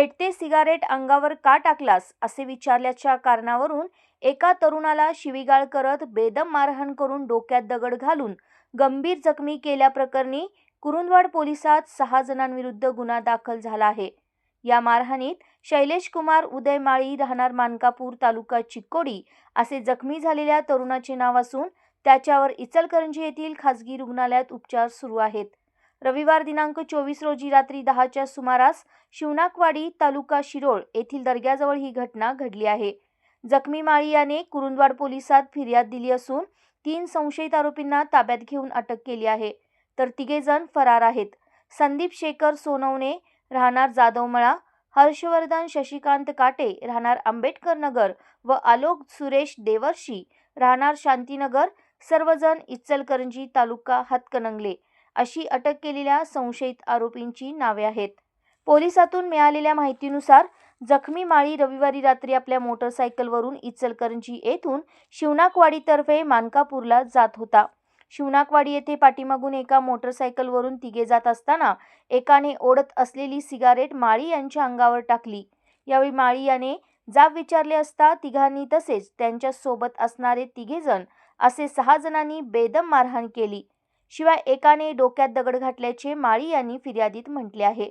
पेटते सिगारेट अंगावर का टाकलास? असे विचारल्याच्या कारणावरून एका तरुणाला शिवीगाळ करत बेदम मारहाण करून डोक्यात दगड घालून गंभीर जखमी केल्याप्रकरणी कुरुंदवाड पोलिसात सहा जणांविरुद्ध गुन्हा दाखल झाला आहे. या मारहाणीत शैलेश कुमार उदय माळी राहणार मानकापूर तालुका चिक्कोडी असे जखमी झालेल्या तरुणाचे नाव असून त्याच्यावर इचलकरंजी येथील खासगी रुग्णालयात उपचार सुरू आहेत. रविवार दिनांक चोवीस रोजी रात्री दहाच्या सुमारास शिवनाकवाडी तालुका शिरोळ येथील दर्ग्याजवळ ही घटना घडली आहे. जखमी माळी याने कुरुंदवाड पोलिसात फिर्याद दिली असून तीन संशयित आरोपींना ताब्यात घेऊन अटक केली आहे. तर तिघे जण फरार आहेत. संदीप शेखर सोनवणे राहणार जाधवमळा हर्षवर्धन शशिकांत काटे राहणार आंबेडकर नगर व आलोक सुरेश देवर्षी राहणार शांतीनगर सर्वजण इचलकरंजी तालुका हातकणंगले. अशी अटक केलेल्या संशयित आरोपींची नावे आहेत. पोलिसातून मिळालेल्या माहितीनुसार जखमी माळी रविवारी रात्री आपल्या मोटरसायकलवरून इचलकरंजी येथून शिवनाकवाडीतर्फे मानकापूरला जात होता. शिवनाकवाडी येथे पाठीमागून एका मोटरसायकलवरून तिघे जात असताना एकाने ओढत असलेली सिगारेट माळी यांच्या अंगावर टाकली. यावेळी माळी याने जाब विचारले असता तिघांनी तसेच त्यांच्यासोबत असणारे तिघे जण असे सहा जणांनी बेदम मारहाण केली. शिवाय एकाने डोक्यात दगड घातल्याचे माळी यांनी फिर्यादीत म्हटले आहे.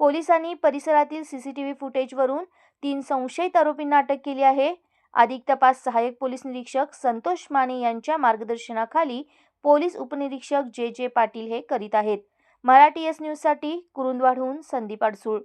पोलिसांनी परिसरातील सीसीटीव्ही फुटेजवरून तीन संशयित आरोपींना अटक केली आहे. अधिक तपास सहाय्यक पोलीस निरीक्षक संतोष माने यांच्या मार्गदर्शनाखाली पोलीस उपनिरीक्षक जे जे पाटील हे करीत आहेत. मराठी एस न्यूजसाठी कुरुंदवाडहून संदीप अडसूळ